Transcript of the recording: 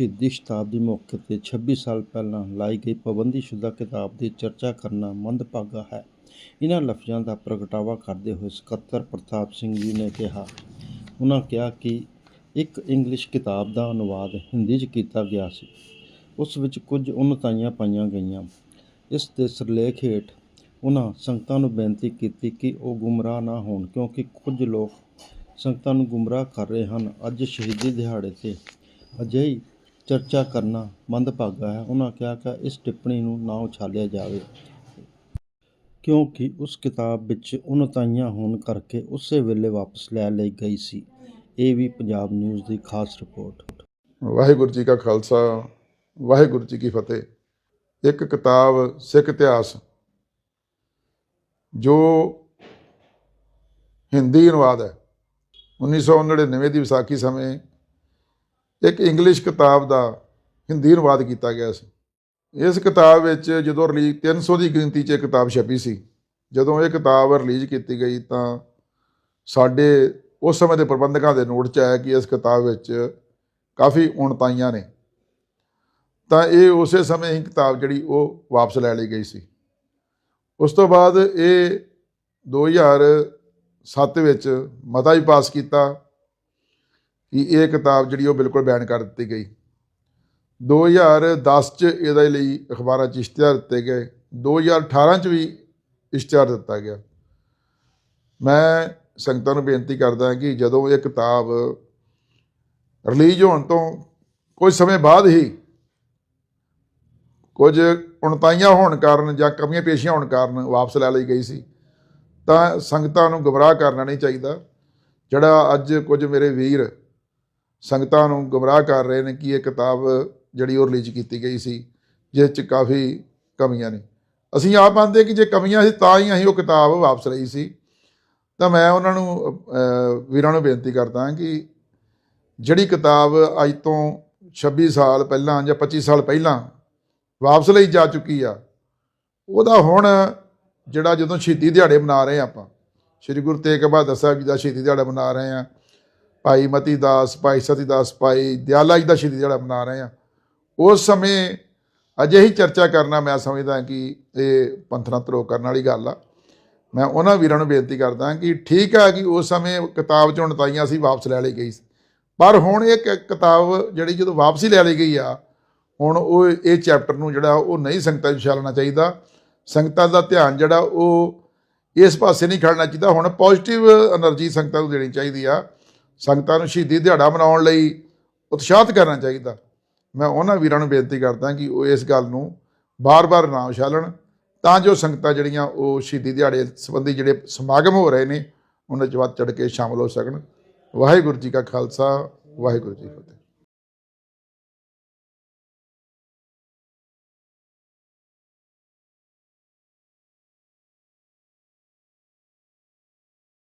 ਸ਼ਹੀਦੀ ਸ਼ਤਾਬਦੀ ਮੌਕੇ ਤੇ 26 ਸਾਲ ਪਹਿਲਾਂ ਲਾਈ ਗਈ ਪਾਬੰਦੀਸ਼ੁਦਾ ਕਿਤਾਬ ਦੀ ਚਰਚਾ ਕਰਨਾ ਮੰਦਭਾਗਾ ਹੈ। ਇਹਨਾਂ ਲਫ਼ਜ਼ਾਂ ਦਾ ਪ੍ਰਗਟਾਵਾ ਕਰਦੇ ਹੋਏ ਸਕੱਤਰ ਪ੍ਰਤਾਪ ਸਿੰਘ ਜੀ ਨੇ ਕਿਹਾ ਉਹਨਾਂ ਕਿਹਾ ਕਿ ਇੱਕ ਇੰਗਲਿਸ਼ ਕਿਤਾਬ ਦਾ ਅਨੁਵਾਦ ਹਿੰਦੀ 'ਚ ਕੀਤਾ ਗਿਆ ਸੀ। ਉਸ ਵਿੱਚ ਕੁਝ ਉਨਤਾਈਆਂ ਪਾਈਆਂ ਗਈਆਂ। ਇਸ ਦੇ ਸਿਰਲੇਖ ਹੇਠ ਉਹਨਾਂ ਸੰਗਤਾਂ ਨੂੰ ਬੇਨਤੀ ਕੀਤੀ ਕਿ ਉਹ ਗੁੰਮਰਾਹ ਨਾ ਹੋਣ, ਕਿਉਂਕਿ ਕੁਝ ਲੋਕ ਸੰਗਤਾਂ ਨੂੰ ਗੁੰਮਰਾਹ ਕਰ ਰਹੇ ਹਨ। ਅੱਜ ਸ਼ਹੀਦੀ ਦਿਹਾੜੇ ਤੇ ਅਜਿਹੀ ਚਰਚਾ ਕਰਨਾ ਮੰਦਭਾਗਾ ਹੈ। ਉਹਨਾਂ ਕਿਹਾ ਕਿ ਇਸ ਟਿੱਪਣੀ ਨੂੰ ਨਾ ਉਛਾਲਿਆ ਜਾਵੇ। ਕਿਉਂਕਿ ਉਸ ਕਿਤਾਬ ਵਿੱਚ ਉਨਤਾਈਆਂ ਹੋਣ ਕਰਕੇ ਉਸੇ ਵੇਲੇ ਵਾਪਸ ਲੈ ਲਈ ਗਈ ਸੀ। ਇਹ ਵੀ ਪੰਜਾਬ ਨਿਊਜ਼ ਦੀ ਖਾਸ ਰਿਪੋਰਟ। ਵਾਹਿਗੁਰੂ ਜੀ ਕਾ ਖਾਲਸਾ, ਵਾਹਿਗੁਰੂ ਜੀ ਕੀ ਫਤਿਹ। ਇੱਕ ਕਿਤਾਬ, ਸਿੱਖ ਇਤਿਹਾਸ, ਜੋ ਹਿੰਦੀ ਅਨੁਵਾਦ ਹੈ। 1999 ਦੀ ਵਿਸਾਖੀ ਸਮੇਂ ਇੱਕ ਇੰਗਲਿਸ਼ ਕਿਤਾਬ ਦਾ ਹਿੰਦੀ ਅਨੁਵਾਦ ਕੀਤਾ ਗਿਆ ਸੀ। ਇਸ ਕਿਤਾਬ ਵਿੱਚ ਜਦੋਂ ਰਿਲੀਜ਼ 300 ਦੀ ਗਿਣਤੀ 'ਚ ਇਹ ਕਿਤਾਬ ਛਪੀ ਸੀ। ਜਦੋਂ ਇਹ ਕਿਤਾਬ ਰਿਲੀਜ਼ ਕੀਤੀ ਗਈ ਤਾਂ ਸਾਡੇ ਉਸ ਸਮੇਂ ਦੇ ਪ੍ਰਬੰਧਕਾਂ ਦੇ ਨੋਟ 'ਚ ਆਇਆ ਕਿ ਇਸ ਕਿਤਾਬ ਵਿੱਚ ਕਾਫੀ ਉਣਤਾਈਆਂ ਨੇ। ਤਾਂ ਇਹ ਉਸੇ ਸਮੇਂ ਹੀ ਕਿਤਾਬ ਜਿਹੜੀ ਉਹ ਵਾਪਸ ਲੈ ਲਈ ਗਈ ਸੀ। ਉਸ ਤੋਂ ਬਾਅਦ ਇਹ 2007 ਵਿੱਚ ਮਤਾ ਹੀ ਪਾਸ ਕੀਤਾ। ਕਿ ਇਹ ਕਿਤਾਬ ਜਿਹੜੀ ਉਹ ਬਿਲਕੁਲ ਬੈਨ ਕਰ ਦਿੱਤੀ ਗਈ। 2010 ਚ ਇਹਦੇ ਲਈ ਅਖਬਾਰਾਂ 'ਚ ਇਸ਼ਤਿਹਾਰ ਦਿੱਤੇ ਗਏ। 2018 ਚ ਵੀ ਇਸ਼ਤਿਹਾਰ ਦਿੱਤਾ ਗਿਆ। ਮੈਂ ਸੰਗਤਾਂ ਨੂੰ ਬੇਨਤੀ ਕਰਦਾ ਕਿ ਜਦੋਂ ਇਹ ਕਿਤਾਬ ਰਿਲੀਜ਼ ਹੋਣ ਤੋਂ ਕੁਝ ਸਮੇਂ ਬਾਅਦ ਹੀ ਕੁਝ ਉਣਤਾਈਆਂ ਹੋਣ ਕਾਰਨ ਜਾਂ ਕਮੀਆਂ ਪੇਸ਼ੀਆਂ ਹੋਣ ਕਾਰਨ ਵਾਪਸ ਲੈ ਲਈ ਗਈ ਸੀ, ਤਾਂ ਸੰਗਤਾਂ ਨੂੰ ਗਬਰਾਹ ਕਰਨਾ ਨਹੀਂ ਚਾਹੀਦਾ। ਜਿਹੜਾ ਅੱਜ ਕੁਝ ਮੇਰੇ ਵੀਰ ਸੰਗਤਾਂ ਨੂੰ ਗਮਰਾਹ ਕਰ ਰਹੇ ਨੇ ਕਿ ਇਹ ਕਿਤਾਬ ਜਿਹੜੀ ਉਹ ਰਿਲੀਜ਼ ਕੀਤੀ ਗਈ ਸੀ, ਜਿਸ 'ਚ ਕਾਫੀ ਕਮੀਆਂ ਨੇ। ਅਸੀਂ ਆਪ ਮੰਨਦੇ ਕਿ ਜੇ ਕਮੀਆਂ ਸੀ ਤਾਂ ਹੀ ਅਸੀਂ ਉਹ ਕਿਤਾਬ ਵਾਪਸ ਲਈ ਸੀ। ਤਾਂ ਮੈਂ ਉਹਨਾਂ ਨੂੰ ਵੀਰਾਂ ਨੂੰ ਬੇਨਤੀ ਕਰਦਾ ਕਿ ਜਿਹੜੀ ਕਿਤਾਬ ਅੱਜ ਤੋਂ 26 ਸਾਲ ਪਹਿਲਾਂ ਜਾਂ 25 ਸਾਲ ਪਹਿਲਾਂ ਵਾਪਸ ਲਈ ਜਾ ਚੁੱਕੀ ਆ, ਉਹਦਾ ਹੁਣ ਜਿਹੜਾ ਜਦੋਂ ਸ਼ਹੀਦੀ ਦਿਹਾੜੇ ਮਨਾ ਰਹੇ ਹਾਂ ਆਪਾਂ, ਸ੍ਰੀ ਗੁਰੂ ਤੇਗ ਬਹਾਦਰ ਸਾਹਿਬ ਜੀ ਦਾ ਸ਼ਹੀਦੀ ਦਿਹਾੜਾ ਮਨਾ ਰਹੇ ਆ ਭਾਈ ਮਤੀ ਦਾਸ, ਭਾਈ ਸਤੀ ਦਾਸ, ਭਾਈ ਦਿਆਲਾ ਜੀ ਦਾ ਸ਼ਹੀਦੀ ਜਿਹੜਾ ਮਨਾ ਰਹੇ ਆ। ਉਸ ਸਮੇਂ ਅਜੇ ਹੀ ਚਰਚਾ ਕਰਨਾ ਮੈਂ ਸਮਝਦਾ ਕਿ ਇਹ ਪੰਥਨਾ ਤਰੋ ਕਰਨ ਵਾਲੀ ਗੱਲ ਆ। ਮੈਂ ਉਹਨਾਂ ਵੀਰਾਂ ਨੂੰ ਬੇਨਤੀ ਕਰਦਾ ਕਿ ਠੀਕ ਆ ਕਿ ਉਸ ਸਮੇਂ ਕਿਤਾਬ ਚੋਂ ਨਤਾਈਆਂ ਸੀ ਵਾਪਸ ਲੈ ਲਈ ਗਈ ਪਰ ਹੁਣ ਇਹ ਕਿਤਾਬ ਜਿਹੜੀ ਜਦੋਂ ਵਾਪਸੀ ਲੈ ਲਈ ਗਈ ਆ, ਹੁਣ ਉਹ ਇਹ ਚੈਪਟਰ ਨੂੰ ਜਿਹੜਾ ਉਹ ਨਹੀਂ ਸੰਗਤਾਂ ਵਿੱਚ ਛਾਲਣਾ ਚਾਹੀਦਾ। ਸੰਗਤਾਂ ਦਾ ਧਿਆਨ ਜਿਹੜਾ ਉਹ ਇਸ ਪਾਸੇ ਨਹੀਂ ਖੜਨਾ ਚਾਹੀਦਾ। ਹੁਣ ਪੋਜ਼ਿਟਿਵ એનર્ਜੀ ਸੰਗਤਾਂ ਨੂੰ ਦੇਣੀ ਚਾਹੀਦੀ ਆ। ਸੰਗਤਾਂ ਨੂੰ ਸ਼ਹੀਦੀ ਦਿਹਾੜਾ ਮਨਾਉਣ ਲਈ ਉਤਸ਼ਾਹਿਤ ਕਰਨਾ ਚਾਹੀਦਾ। ਮੈਂ ਉਹਨਾਂ ਵੀਰਾਂ ਨੂੰ ਬੇਨਤੀ ਕਰਦਾ ਕਿ ਉਹ ਇਸ ਗੱਲ ਨੂੰ ਬਾਰ-ਬਾਰ ਨਾ ਉਛਾਲਣ, ਤਾਂ ਜੋ ਸੰਗਤਾਂ ਜਿਹੜੀਆਂ ਉਹ ਸ਼ਹੀਦੀ ਦਿਹਾੜੇ ਸੰਬੰਧੀ ਜਿਹੜੇ ਸਮਾਗਮ ਹੋ ਰਹੇ ਨੇ, ਉਹਨਾਂ 'ਚ ਵੱਧ ਚੜ ਕੇ ਸ਼ਾਮਲ ਹੋ ਸਕਣ। ਵਾਹਿਗੁਰੂ ਜੀ ਕਾ ਖਾਲਸਾ, ਵਾਹਿਗੁਰੂ ਜੀ ਕੀ ਫਤਿਹ।